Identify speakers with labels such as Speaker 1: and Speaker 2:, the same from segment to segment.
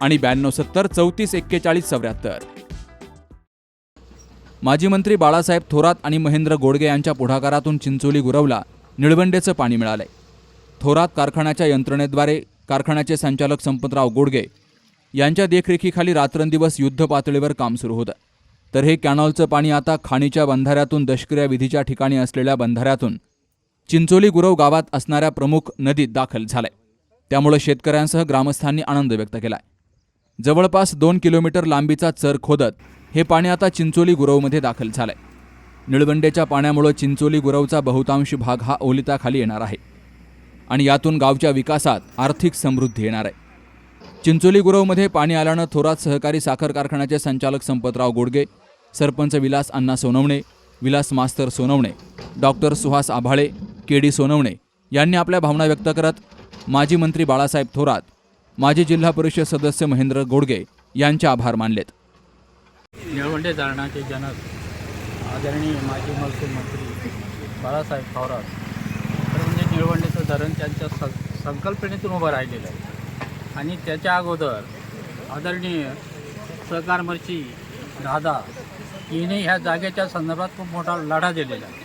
Speaker 1: आणि ब्याण्णव सत्तर चौतीस एक्केचाळीस चौऱ्याहत्तर. माजी मंत्री बाळासाहेब थोरात आणि महेंद्र गोडगे यांच्या पुढाकारातून चिंचोली गुरवला निळवंडेचं पाणी मिळालंय. थोरात कारखान्याच्या यंत्रणेद्वारे कारखान्याचे संचालक संपतराव गोडगे यांच्या देखरेखीखाली रात्रंदिवस युद्ध पातळीवर काम सुरू होतं. तर हे कॅनॉलचं पाणी आता खाणीच्या बंधाऱ्यातून दशक्रिया विधीच्या ठिकाणी असलेल्या बंधाऱ्यातून चिंचोली गुरव गावात असणाऱ्या प्रमुख नदीत दाखल झालंय. त्यामुळे शेतकऱ्यांसह ग्रामस्थांनी आनंद व्यक्त केलाय. जवळपास दोन किलोमीटर लांबीचा चर खोदत हे पाणी आता चिंचोली गुरवमध्ये दाखल झालंय. निळवंडेच्या पाण्यामुळे चिंचोली गुरवचा बहुतांश भाग हा ओलिताखाली येणार आहे आणि यातून गावच्या विकासात आर्थिक समृद्धी येणार आहे. चिंचोली गुरवमध्ये पाणी आल्यानं थोरात सहकारी साखर कारखान्याचे संचालक संपतराव गोडगे सरपंच विलास अण्णा सोनवणे विलास मास्तर Sonawane doctor Suhas Abhale K D Sonawane यांनी आपल्या भावना व्यक्त करत माजी मंत्री बाळासाहेब थोरात माजी जिल्हा परिषद सदस्य महेंद्र गोडगे यांचे आभार मानलेत.
Speaker 2: निळवंडे धरणाचे जनक आदरणीय माजी महसूल मंत्री बाळासाहेब थोरात तर म्हणजे निळवंडेचं धरण त्यांच्या स संकल्पनेतून उभं राहिलेलं आहे. आणि त्याच्या अगोदर आदरणीय सहकार मंत्री दादा यांनी ह्या जागेच्या संदर्भात खूप मोठा लढा दिलेला आहे.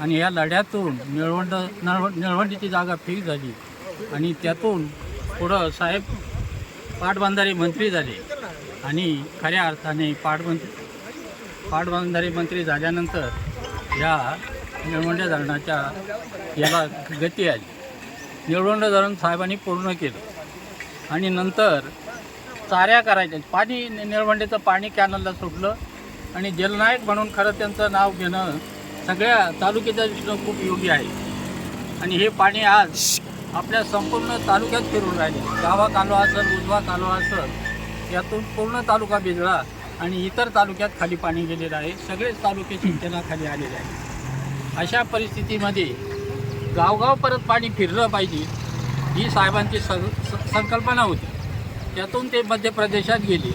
Speaker 2: आणि या लढ्यातून निळवंड नळव निळवंडीची जागा फिक्स झाली. आणि त्यातून पुढं साहेब पाटबंधारे मंत्री झाले आणि खऱ्या अर्थाने पाटबंध पाटबंधारे मंत्री झाल्यानंतर या निळवंडे धरणाच्या याला गती आली. निळवंडे धरण साहेबांनी पूर्ण केलं. आणि नंतर चाऱ्या करायच्या. पाणी निळवंडेचं पाणी कॅनलला सुटलं आणि जलनायक म्हणून खरं त्यांचं नाव घेणं सगळ्या तालुक्याच्या दृष्टीनं खूप योग्य आहे. आणि हे पाणी आज आपल्या संपूर्ण तालुक्यात फिरून राहिले. गावा कालवा असेल उजवा कालवा असेल यातून पूर्ण तालुका भिजला आणि इतर तालुक्यात खाली पाणी गेलेलं आहे. सगळेच तालुके सिंचनाखाली आलेले आहेत. अशा परिस्थितीमध्ये गावगाव परत पाणी फिरलं पाहिजे ही साहेबांची सं स- संकल्पना होती. त्यातून ते मध्य प्रदेशात गेले.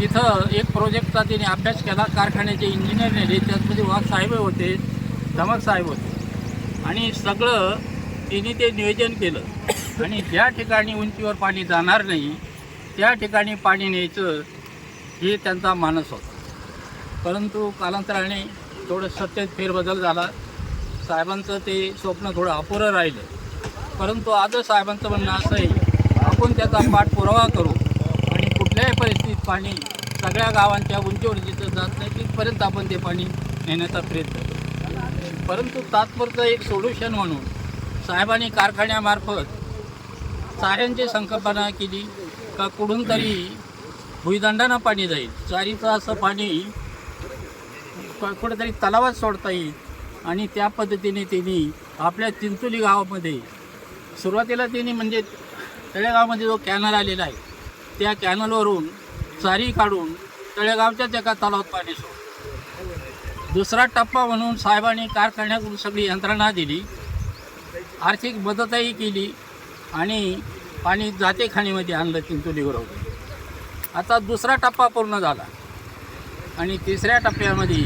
Speaker 2: तिथं एक प्रोजेक्टचा त्यांनी अभ्यास केला. कारखान्याचे इंजिनियर नेले. त्यातमध्ये वाघ साहेब होते धमक साहेब होते. आणि सगळं तिने ते नियोजन केलं. आणि ज्या ठिकाणी उंचीवर पाणी जाणार नाही त्या ठिकाणी पाणी न्यायचं हे त्यांचा मानस होता. परंतु कालांतराने थोडं सत्तेत फेरबदल झाला. साहेबांचं ते स्वप्न थोडं अपुरं राहिलं. परंतु आजच साहेबांचं म्हणणं असं आहे आपण त्याचा पाठपुरावा करू आणि कुठल्याही परिस्थितीत पाणी सगळ्या गावांच्या उंचीवर जिथं जात नाही तिथपर्यंत आपण ते पाणी नेण्याचा प्रयत्न करू. परंतु तात्पुरतं एक सोल्युशन म्हणून साहेबांनी कारखान्यामार्फत चाऱ्यांची संकल्पना केली का कुठून तरी भुईदंडानं पाणी जाईल चारीचं असं पाणी कुठेतरी तलावात सोडता येईल. आणि त्या पद्धतीने त्यांनी आपल्या चिंचोली गावामध्ये सुरुवातीला त्यांनी म्हणजे तळेगावमध्ये जो कॅनल आलेला आहे त्या कॅनलवरून चारी काढून तळेगावच्याच एका तलावात पाणी सोड दुसरा टप्पा म्हणून साहेबांनी कारखान्याकडून सगळी यंत्रणा दिली. आर्थिक मदतही केली आणि पाणी जाते खाणीमध्ये आणलं चिंचोली बरोबर आता दुसरा टप्पा पूर्ण झाला. आणि तिसऱ्या टप्प्यामध्ये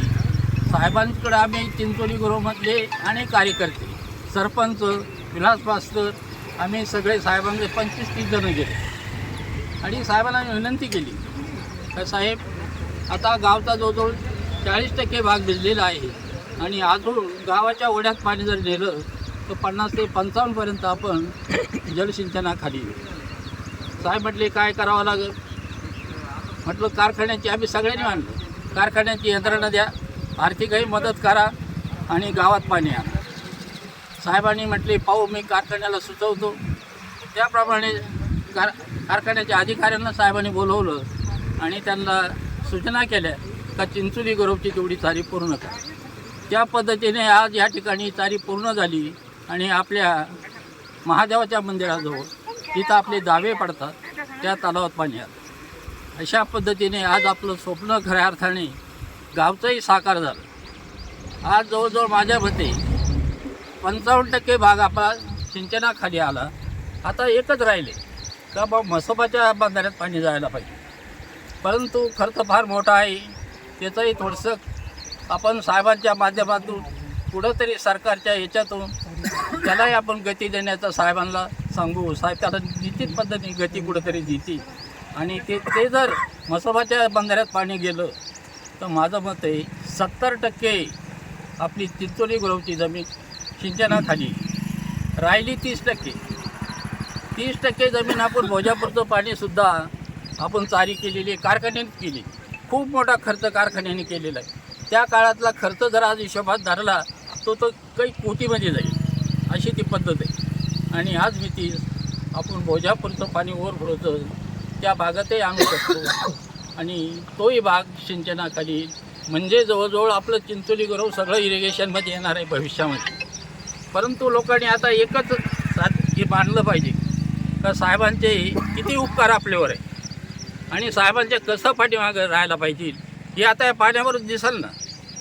Speaker 2: साहेबांकडे आम्ही चिंचोली गृहमधले अनेक कार्यकर्ते सरपंच विलास मास्तर आम्ही सगळे साहेबांकडे पंचवीस तीस जणं गेले. आणि साहेबांना आम्ही विनंती केली तर साहेब आता गावचा जवळजवळ चाळीस टक्के भाग भिजलेला आहे आणि अजून गावाच्या ओढ्यात पाणी जर नेलं तर पन्नास ते पंचावन्नपर्यंत आपण जलसिंचनाखाली साहेब म्हटले काय करावं लागेल? म्हटलं कारखान्याची आम्ही सगळ्यांनी आणलं कारखान्याची यंत्रणा द्या. आर्थिकही मदत करा आणि गावात पाणी आणा. साहेबांनी म्हटले पाहू मी कारखान्याला सुचवतो. त्याप्रमाणे कार कारखान्याच्या अधिकाऱ्यांना साहेबांनी बोलवलं आणि त्यांना सूचना केल्या का चिंचोली गौरवची तेवढी चारी पूर्ण करा. त्या पद्धतीने आज या ठिकाणी चारी पूर्ण झाली. आणि आपल्या महादेवाच्या मंदिराजवळ तिथं आपले दावे पडतात त्या तलावात पाणी आलं. अशा पद्धतीने आज आपलं स्वप्न खऱ्या अर्थाने गावचंही साकार झालं. आज जवळजवळ माझ्या मते पंचावन्न टक्के भाग आपला सिंचनाखाली आला. आता एकच राहिले का बा मसोबाच्या बांधाऱ्यात पाणी जायला पाहिजे. परंतु खर्च फार मोठा आहे त्याचंही थोडंसं आपण साहेबांच्या माध्यमातून कुठंतरी सरकारच्या याच्यातून त्यालाही आपण गती देण्याचा साहेबांना सांगू. साहेब त्याला निश्चित पद्धतीने गती कुठंतरी देतील. आणि ते ते जर मसोबाच्या बंधाऱ्यात पाणी गेलं तर माझं मत आहे सत्तर टक्के आपली चिंचोली गुरवची जमीन सिंचनाखाली. राहिली तीस टक्के. तीस टक्के जमीन आपण भोजापूरचं पाणीसुद्धा आपण चारी केलेली कारखान्याने केली. खूप मोठा खर्च कारखान्याने केलेला आहे. त्या काळातला खर्च जर आज हिशोबात धरला तो तो काही कोटीमध्ये जाईल. अशी ती पद्धत आहे. आणि आज भीती आपण भोजापूरचं पाणी ओव्हरफ्लोचं त्या भागातही आणू शकतो. आणि तोही भाग सिंचनाखाली म्हणजे जवळजवळ आपलं चिंचोली गरव सगळं इरिगेशनमध्ये येणार आहे भविष्यामध्ये. परंतु लोकांनी आता एकच साथ हे मानलं पाहिजे का साहेबांचे किती उपकार आपल्यावर आहे. आणि साहेबांच्या कसं पाठीमागं राहायला पाहिजे हे आता या पाण्यावरच दिसेल ना.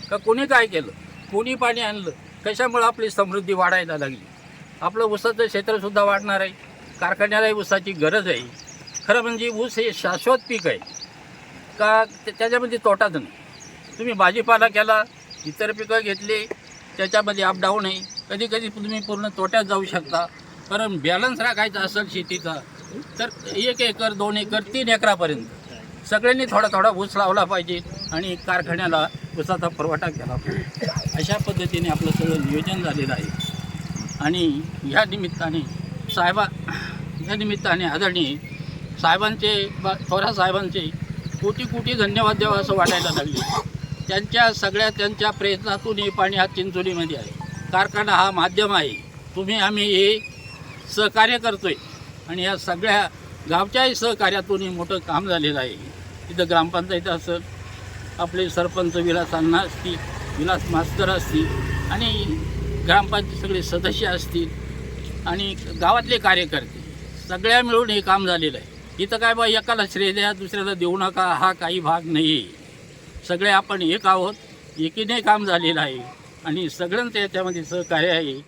Speaker 2: का कोणी काय केलं? कोणी पाणी आणलं? कशामुळं आपली समृद्धी वाढायला लागली? आपलं ऊसाचं क्षेत्रसुद्धा वाढणार आहे. कारखान्यालाही ऊसाची गरज आहे. खरं म्हणजे ऊस हे शाश्वत पीक आहे. का त्याच्यामध्ये तोटाच नाही. तुम्ही भाजीपाला केला इतर पिकं घेतली त्याच्यामध्ये अपडाऊन आहे. कधी कधी तुम्ही पूर्ण तोट्यात जाऊ शकता. कारण बॅलन्स राखायचा असेल शेतीचा तर एक एकर दोन एकर तीन एकरापर्यंत. सगळ्यांनी थोडा थोडा ऊस लावला पाहिजे आणि कारखान्याला ऊसाचा पुरवठा केला पाहिजे अशा पद्धतीने आपलं सगळं नियोजन झालेलं आहे. आणि ह्या निमित्ताने साहेबा या निमित्ताने आदरणीय साहेबांचे बा थोरा साहेबांचे कोटी कोटी धन्यवाद द्यावा असं वाटायला लागले. त्यांच्या सगळ्या त्यांच्या प्रयत्नातून हे पाणी आज चिंचोलीमध्ये आहे. कारखाना हा माध्यम आहे. तुम्ही आम्ही हे सहकार्य करतोय. आणि या सगळ्या गावच्याही सहकार्यातून हे मोठं काम झालेलं आहे. इथं ग्रामपंचायत असेल आपले सरपंच विलास अण्णा असतील विलास मास्तर असतील आणि ग्रामपंचायत सगळे सदस्य असतील आणि गावातले कार्यकर्ते सगळ्या मिळून हे काम झालेलं आहे. इथं काय बा एकाला श्रेय द्या दुसऱ्याला देऊ नका हा काही भाग नाही. आहे सगळे आपण एक आहोत एकीने काम झालेलं आहे आणि सगळ्यांचं याच्यामध्ये सहकार्य आहे.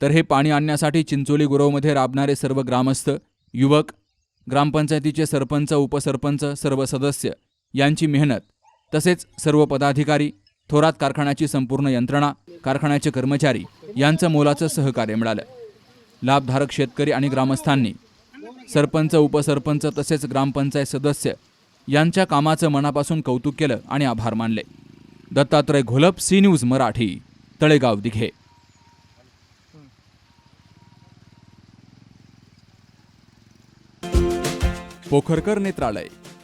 Speaker 1: तर हे पाणी आणण्यासाठी चिंचोली गुरवमध्ये राबणारे सर्व ग्रामस्थ युवक ग्रामपंचायतीचे सरपंच उपसरपंच सर्व सदस्य यांची मेहनत तसेच सर्व पदाधिकारी थोरात कारखान्याची संपूर्ण यंत्रणा कारखान्याचे कर्मचारी यांचं मोलाचं सहकार्य मिळालं. लाभधारक शेतकरी आणि ग्रामस्थांनी सरपंच उपसरपंच तसेच ग्रामपंचायत सदस्य यांच्या कामाचं मनापासून कौतुक केलं आणि आभार मानले. Dattatray Gholap C news Marathi Talegaon Dighe. Pokharkar नेत्रालय